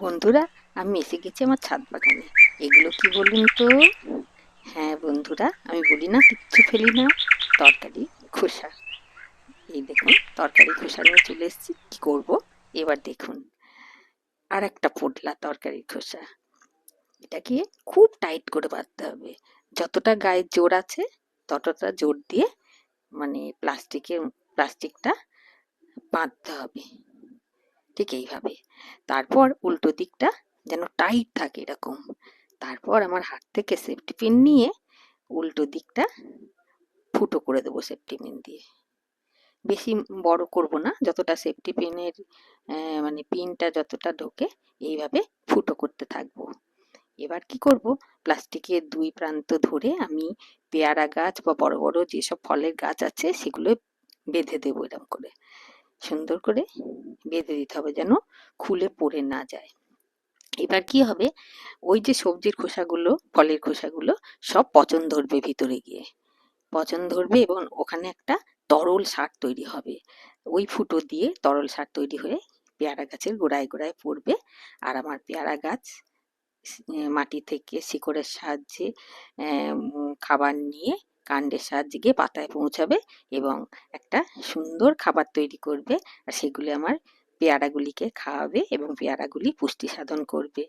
বন্ধুরা, আমি এসে গেছি আমার ছাদ বাগানে। এগুলো কি বলুন তো? হ্যাঁ বন্ধুরা, আমি বলি না, কিচ্ছু ফেলি না। তরকারি খোসা। এই দেখুন, তরকারি খোসা নিয়ে চলে এসেছি। কি করব? এবার দেখুন। আর একটা পোটলা তরকারির খোসা। এটাকে খুব টাইট করে বাঁধতে হবে। যতটা গায়ের জোর আছে, ততটা জোর দিয়ে মানে প্লাস্টিকের, প্লাস্টিকটা বাঁধতে হবে। ঠিক এইভাবে তারপর উল্টো দিকটা যেন টাইট থাকে এরকম। তারপর আমার হাত থেকে সেফটি পিন নিয়ে উল্টো দিকটা ফুটো করে দেবো সেফটি পিন দিয়ে। বেশি বড় করব না, যতটা সেফটি পিনের মানে পিনটা যতটা ঢোকে, এইভাবে ফুটো করতে থাকব। এবার কি করব? প্লাস্টিকের দুই প্রান্ত ধরে আমি পেয়ারা গাছ বা বড় বড় যেসব ফলের গাছ আছে সেগুলো বেঁধে দেবো এরকম করে। সুন্দর করে বেঁধে দিতে হবে যেন খুলে পড়ে না যায়। এবার কি হবে? ওই যে সবজির খোসাগুলো, ফলের খোসাগুলো সব পচন ধরবে ভিতরে গিয়ে। পচন ধরবে এবং ওখানে একটা তরল সার তৈরি হবে। ওই ফুটো দিয়ে তরল সার তৈরি হয়ে পেয়ারা গাছের গোড়ায় গোড়ায় পড়বে। আর আমার পেয়ারা গাছ মাটি থেকে শিকড়ের সাহায্যে খাবার নিয়ে কাণ্ডের সাহায্যে গিয়ে পাতায় পৌঁছাবে এবং একটা সুন্দর খাবার তৈরি করবে আর সেগুলি আমার পেয়ারাগুলিকে খাওয়াবে এবং পেয়ারাগুলি পুষ্টি সাধন করবে।